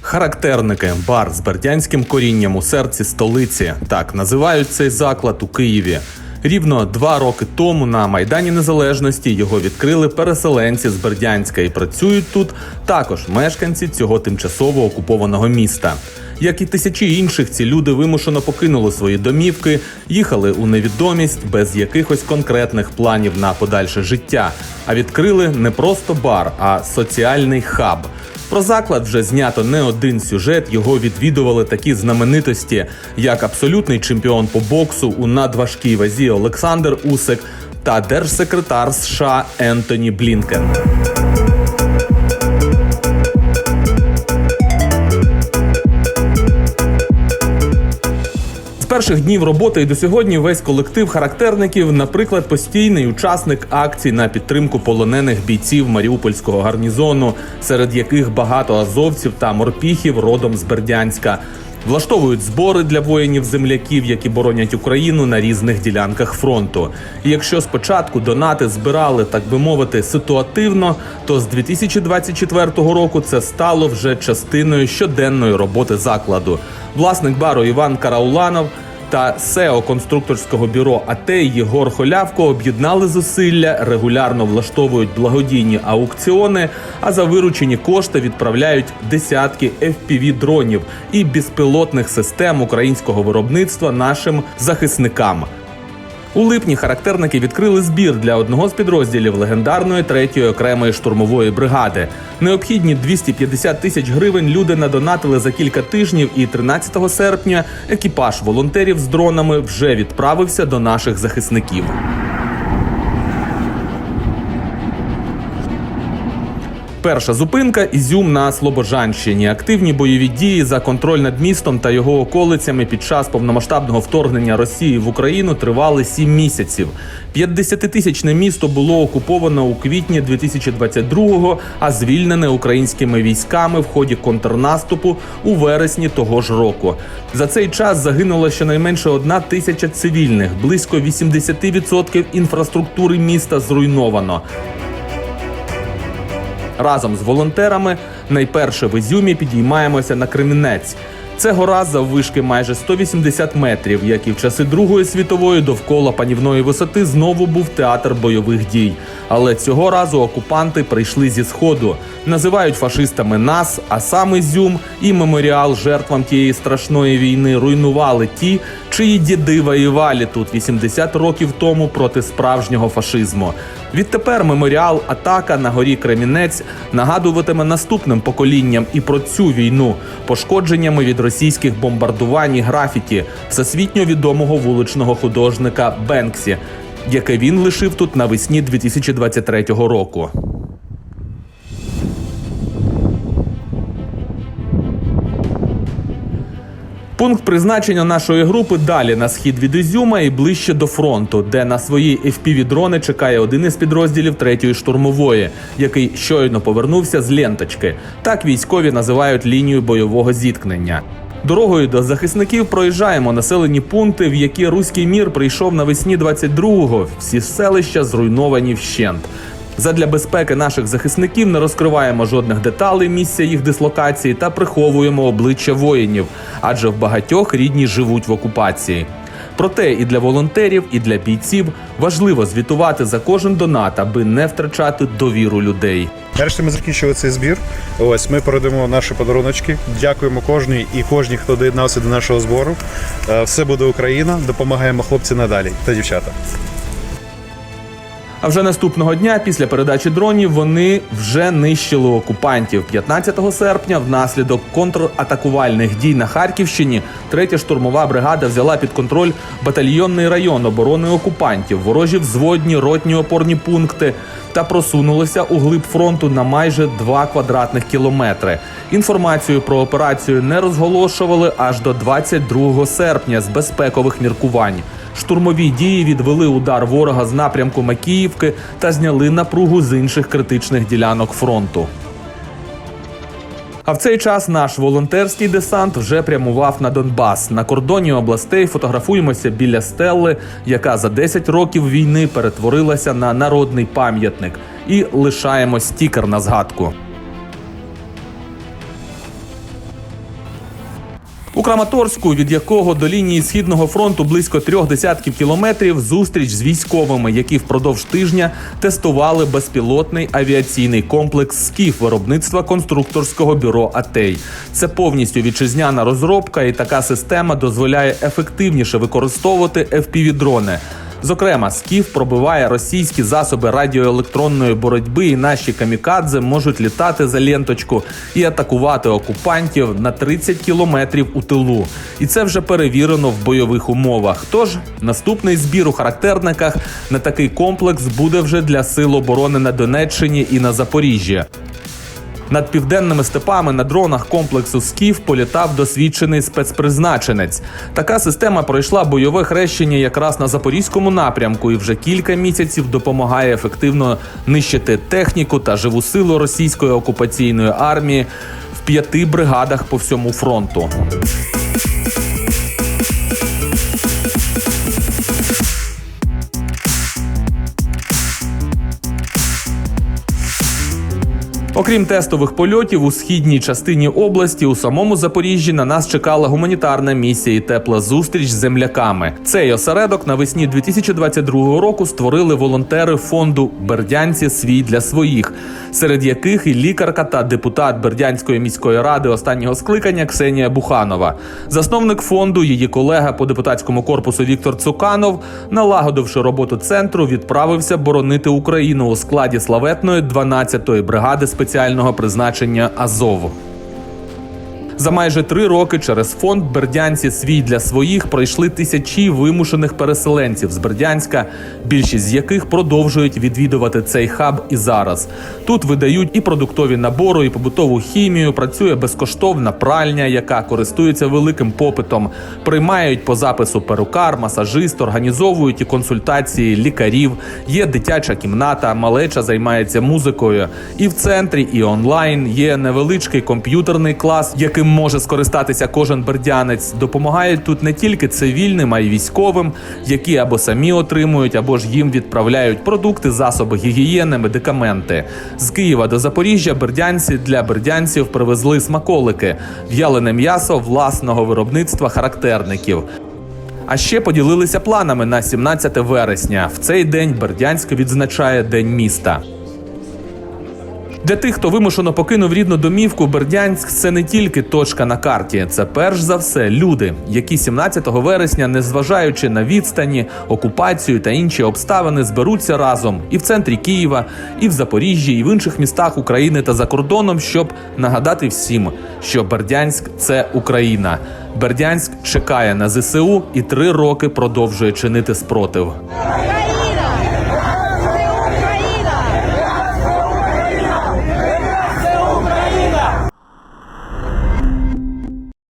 Характерники бар з бердянським корінням у серці столиці. Так називають цей заклад у Києві. Рівно два роки тому на Майдані Незалежності його відкрили переселенці з Бердянська і працюють тут також мешканці цього тимчасово окупованого міста. Як і тисячі інших, ці люди вимушено покинули свої домівки, їхали у невідомість без якихось конкретних планів на подальше життя, а відкрили не просто бар, а соціальний хаб. Про заклад вже знято не один сюжет. Його відвідували такі знаменитості, як абсолютний чемпіон по боксу у надважкій вазі Олександр Усик та держсекретар США Ентоні Блінкен. Перших днів роботи і до сьогодні весь колектив характерників, наприклад, постійний учасник акцій на підтримку полонених бійців Маріупольського гарнізону, серед яких багато азовців та морпіхів родом з Бердянська. Влаштовують збори для воїнів-земляків, які боронять Україну на різних ділянках фронту. І якщо спочатку донати збирали, так би мовити, ситуативно, то з 2024 року це стало вже частиною щоденної роботи закладу. Власник бару Іван Карауланов та СЕО конструкторського бюро АТ Єгор Холявко об'єднали зусилля, регулярно влаштовують благодійні аукціони, а за виручені кошти відправляють десятки fpv дронів і безпілотних систем українського виробництва нашим захисникам. У липні характерники відкрили збір для одного з підрозділів легендарної третьої окремої штурмової бригади. Необхідні 250 тисяч гривень люди надонатили за кілька тижнів, і 13 серпня екіпаж волонтерів з дронами вже відправився до наших захисників. Перша зупинка Ізюм на Слобожанщині. Активні бойові дії за контроль над містом та його околицями під час повномасштабного вторгнення Росії в Україну тривали сім місяців. 50-тисячне місто було окуповано у квітні 2022-го, а звільнене українськими військами в ході контрнаступу у вересні того ж року. За цей час загинуло щонайменше одна тисяча цивільних, близько 80% інфраструктури міста зруйновано. Разом з волонтерами найперше в Ізюмі підіймаємося на Кремінець. Це гора заввишки майже 180 метрів, як і в часи Другої світової довкола панівної висоти знову був театр бойових дій. Але цього разу окупанти прийшли зі сходу, називають фашистами нас, а сам Ізюм і меморіал жертвам тієї страшної війни руйнували ті, чиї діди воювали тут 80 років тому проти справжнього фашизму. Відтепер меморіал Атака на горі Кремінець нагадуватиме наступним поколінням і про цю війну, пошкодженнями від російських бомбардувань і графіті всесвітньо відомого вуличного художника Бенксі, яке він лишив тут навесні 2023 року. Пункт призначення нашої групи далі на схід від Ізюма і ближче до фронту, де на свої FPV-дрони чекає один із підрозділів третьої штурмової, який щойно повернувся з ленточки. Так військові називають лінію бойового зіткнення. Дорогою до захисників проїжджаємо населені пункти, в які руський мір прийшов навесні 22-го. Всі селища зруйновані вщент. Задля безпеки наших захисників не розкриваємо жодних деталей місця їх дислокації та приховуємо обличчя воїнів, адже в багатьох рідні живуть в окупації. Проте і для волонтерів, і для бійців важливо звітувати за кожен донат, аби не втрачати довіру людей. Нарешті ми закінчили цей збір. Ось ми передамо наші подаруночки. Дякуємо кожній і кожній, хто доєднався до нашого збору. Е, Все буде Україна. Допомагаємо хлопцям надалі та дівчата. А вже наступного дня, після передачі дронів, вони вже нищили окупантів. 15 серпня, внаслідок контратакувальних дій на Харківщині, третя штурмова бригада взяла під контроль батальйонний район оборони окупантів, ворожі взводні ротні опорні пункти та просунулися у глиб фронту на майже 2 квадратних кілометри. Інформацію про операцію не розголошували аж до 22 серпня з безпекових міркувань. Штурмові дії відвели удар ворога з напрямку Макіївки та зняли напругу з інших критичних ділянок фронту. А в цей час наш волонтерський десант вже прямував на Донбас. На кордоні областей фотографуємося біля стелли, яка за 10 років війни перетворилася на народний пам'ятник, і лишаємо стікер на згадку. У Краматорську, від якого до лінії східного фронту близько трьох десятків кілометрів, зустріч з військовими, які впродовж тижня тестували безпілотний авіаційний комплекс СКІФ виробництва конструкторського бюро Атей. Це повністю вітчизняна розробка, і така система дозволяє ефективніше використовувати FPV-дрони. Зокрема, скіф пробиває російські засоби радіоелектронної боротьби, і наші камікадзе можуть літати за ленточку і атакувати окупантів на 30 кілометрів у тилу. І це вже перевірено в бойових умовах. Тож наступний збір у характерниках на такий комплекс буде вже для сил оборони на Донеччині і на Запоріжжі. Над південними степами на дронах комплексу Скіф політав досвідчений спецпризначенець. Така система пройшла бойове хрещення якраз на запорізькому напрямку і вже кілька місяців допомагає ефективно нищити техніку та живу силу російської окупаційної армії в п'яти бригадах по всьому фронту. Окрім тестових польотів у східній частині області, у самому Запоріжжі на нас чекала гуманітарна місія і тепла зустріч з земляками. Цей осередок навесні 2022 року створили волонтери фонду Бердянці свій для своїх, серед яких і лікарка та депутат Бердянської міської ради останнього скликання Ксенія Буханова. Засновник фонду, її колега по депутатському корпусу Віктор Цуканов, налагодивши роботу центру, відправився боронити Україну у складі славетної 12-ї бригади спеціального призначення Азов. За майже три роки через фонд Бердянці свій для своїх пройшли тисячі вимушених переселенців з Бердянська, більшість з яких продовжують відвідувати цей хаб і зараз. Тут видають і продуктові набори, і побутову хімію. Працює безкоштовна пральня, яка користується великим попитом. Приймають по запису перукар, масажист, організовують і консультації лікарів. Є дитяча кімната, малеча займається музикою. І в центрі, і онлайн є невеличкий комп'ютерний клас, яким може скористатися кожен бердянець. Допомагають тут не тільки цивільним, а й військовим, які або самі отримують, або ж їм відправляють продукти, засоби гігієни, медикаменти. З Києва до Запоріжжя бердянці для бердянців привезли смаколики, в'ялене м'ясо власного виробництва характерників. А ще поділилися планами на 17 вересня. В цей день Бердянськ відзначає День міста. Для тих, хто вимушено покинув рідну домівку, Бердянськ це не тільки точка на карті, це перш за все люди, які 17 вересня, незважаючи на відстані, окупацію та інші обставини, зберуться разом і в центрі Києва, і в Запоріжжі, і в інших містах України та за кордоном, щоб нагадати всім, що Бердянськ це Україна. Бердянськ чекає на ЗСУ і три роки продовжує чинити спротив.